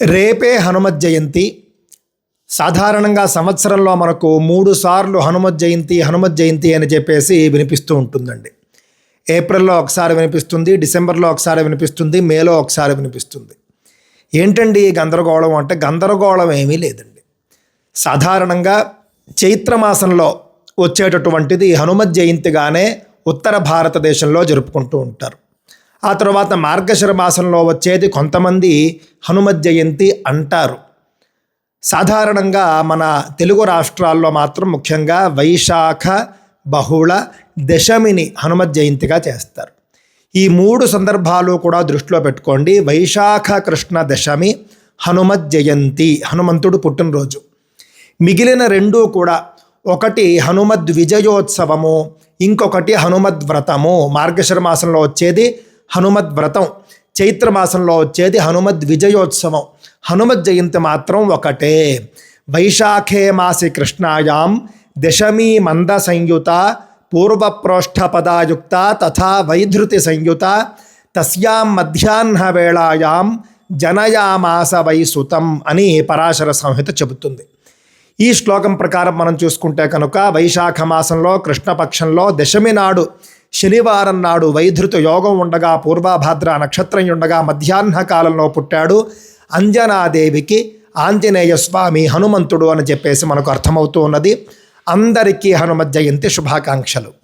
రేపే హనుమత్ జయంతి. సాధారణంగా సంవత్సరంలో మనకు మూడు సార్లు హనుమత్ జయంతి హనుమత్ జయంతి అని చెప్పేసి వినిపిస్తూ ఉంటుందండి. ఏప్రిల్లో ఒకసారి వినిపిస్తుంది డిసెంబర్లో ఒకసారి వినిపిస్తుంది మేలో ఒకసారి వినిపిస్తుంది. ఏంటండి ఈ గందరగోళం అంటే గందరగోళం ఏమీ లేదండి. సాధారణంగా చైత్రమాసంలో వచ్చేటటువంటిది హనుమత్ జయంతిగానే ఉత్తర భారతదేశంలో జరుపుకుంటూ ఉంటారు. ఆ తర్వాత మార్గశిర మాసంలో వచ్చేది కొంతమంది హనుమ జయంతి అంటారు. సాధారణంగా మన తెలుగు రాష్ట్రాల్లో మాత్రం ముఖ్యంగా వైశాఖ బహుళ దశమిని హనుమ జయంతిగా చేస్తారు. ఈ మూడు సందర్భాలు కూడా దృష్టిలో పెట్టుకోండి. వైశాఖ కృష్ణ దశమి హనుమ జయంతి హనుమంతుడు పుట్టినరోజు. మిగిలిన రెండూ కూడా ఒకటి హనుమద్ విజయోత్సవము ఇంకొకటి హనుమద్ వ్రతము మార్గశిర మాసంలో వచ్చేది హనుమద్ వ్రతం. చైత్రమాసంలో వచ్చేది హనుమద్ విజయోత్సవం. హనుమత్ జయంతి మాత్రం ఒకటే. వైశాఖే మాసి కృష్ణాయాం దశమీ మంద సంయుత పూర్వప్రోష్ఠపదాయుక్త తథా వైధృతి సంయుత తస్యాం మధ్యాహ్న వేళాయాం జనయామాస వైసుతం అని పరాశర సంహిత చెబుతుంది. ఈ శ్లోకం ప్రకారం మనం చూసుకుంటే కనుక వైశాఖ మాసంలో కృష్ణపక్షంలో దశమి నాడు శనివారం నాడు వైధృత యోగం ఉండగా పూర్వభాద్ర నక్షత్రం ఉండగా మధ్యాహ్న కాలంలో పుట్టాడు అంజనాదేవికి ఆంజనేయ స్వామి హనుమంతుడు అని చెప్పేసి మనకు అర్థమవుతూ ఉన్నది. అందరికీ హనుమ జయంతి శుభాకాంక్షలు.